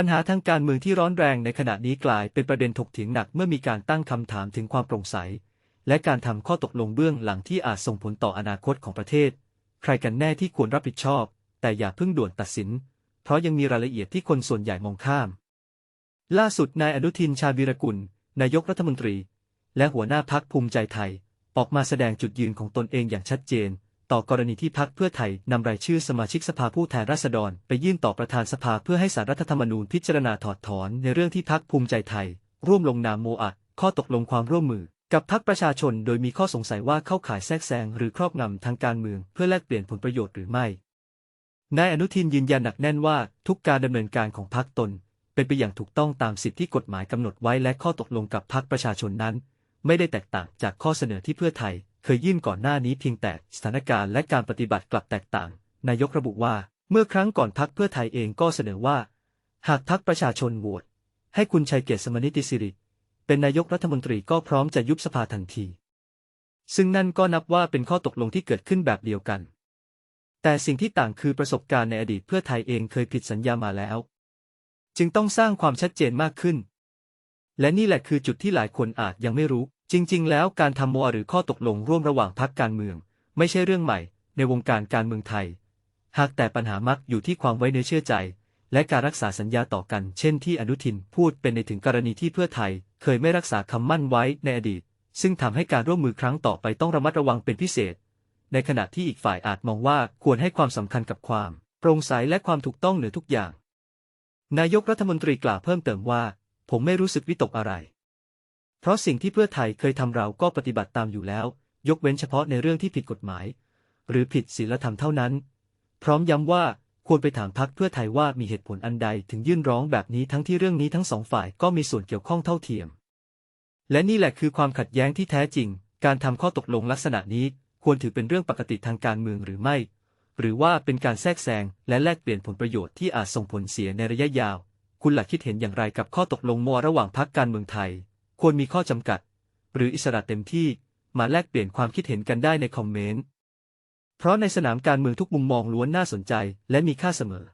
ปัญหาทางการเมืองที่ร้อนแรงในขณะนี้กลายเป็นประเด็นถกเถียงหนักเมื่อมีการตั้งคำถามถึงความโปร่งใส และการทำข้อตกลงเบื้องหลังที่อาจส่งผลต่ออนาคตของประเทศ ใครกันแน่ที่ควรรับผิดชอบ แต่อย่าเพิ่งด่วนตัดสิน เพราะยังมีรายละเอียดที่คนส่วนใหญ่มองข้าม ล่าสุดนายอนุทินชาญวีรกุล นายกรัฐมนตรี และหัวหน้าพักภูมิใจไทย ออกมาแสดงจุดยืนของตนเองอย่างชัดเจน ต่อกรณีที่พักเพื่อไทยนำรายชื่อสมาชิกสภาผู้แทนราษฎร ไปยื่นต่อประธานสภาเพื่อให้สารรัฐธรรมนูญพิจารณาถอดถอนในเรื่องที่พักภูมิใจไทย ร่วมลงนามโมอะข้อตกลงความร่วมมือ กับพักประชาชนโดยมีข้อสงสัยว่าเข้าข่ายแทรกแซงหรือครอบงำทางการเมืองเพื่อแลกเปลี่ยนผลประโยชน์หรือไม่นายอนุทินยืนยันหนักแน่นว่า ทุกการดำเนินการของพรรคตน เป็นไปอย่างถูกต้องตามสิทธิที่กฎหมายกำหนดไว้และข้อตกลงกับพรรคประชาชนนั้น ไม่ได้แตกต่างจากข้อเสนอที่เพื่อไทย เคยยื่นก่อนหน้านี้เพียงแต่สถานการณ์และการปฏิบัติกลับแตกต่าง นายกระบุว่า เมื่อครั้งก่อนพรรคเพื่อไทยเองก็เสนอว่า หากพรรคประชาชนโหวตให้คุณชัยเกษสมนิติสิริเป็นนายกรัฐมนตรีก็พร้อมจะยุบสภาทันที ซึ่งนั่นก็นับว่าเป็นข้อตกลงที่เกิดขึ้นแบบเดียวกัน แต่สิ่งที่ต่างคือประสบการณ์ในอดีตเพื่อไทยเองเคยผิดสัญญามาแล้ว จึงต้องสร้างความชัดเจนมากขึ้น และนี่แหละคือจุดที่หลายคนอาจยังไม่รู้ จริง ๆ แล้วการทำโมอหรือข้อตกลงร่วมระหว่างพรรคการเมือง ไม่ใช่เรื่องใหม่ ในวงการการเมืองไทย หากแต่ปัญหามักอยู่ที่ความไว้เนื้อเชื่อใจ และการรักษาสัญญาต่อกัน เช่นที่อนุทินพูดเป็นในถึงกรณีที่เพื่อไทย เคยไม่รักษาคำมั่นไว้ในอดีต ซึ่งทำให้การร่วมมือครั้งต่อไปต้องระมัดระวังเป็นพิเศษ ในขณะที่อีกฝ่ายอาจมองว่าควรให้ความสำคัญกับความ โปร่งใสและความถูกต้องเหนือทุกอย่าง นายกรัฐมนตรีกล่าวเพิ่มเติมว่า ผมไม่รู้สึกวิตกอะไร เพราะสิ่งที่เพื่อไทยเคยทำเราก็ปฏิบัติตามอยู่แล้ว ยกเว้นเฉพาะในเรื่องที่ผิดกฎหมาย หรือผิดศีลธรรมเท่านั้น พร้อมย้ำว่าควรไปถามพักเพื่อไทยว่ามีเหตุผลอันใดถึงยื่นร้องแบบนี้ทั้งที่เรื่องนี้ทั้งสองฝ่ายก็มีส่วนเกี่ยวข้องเท่าเทียม และนี่แหละคือความขัดแย้งที่แท้จริง การทำข้อตกลงลักษณะนี้ควรถือเป็นเรื่องปกติทางการเมืองหรือไม่ หรือว่าเป็นการแทรกแซงและแลกเปลี่ยนผลประโยชน์ที่อาจส่งผลเสียในระยะยาว คุณหลักคิดเห็นอย่างไรกับข้อตกลงมัวระหว่างพักการเมืองไทย ควรมีข้อจำกัด หรืออิสระเต็มที่มาแลกเปลี่ยนความคิดเห็นกันได้ในคอมเมนต์ เพราะในสนามการเมืองทุกมุมมองล้วนน่าสนใจและมีค่าเสมอ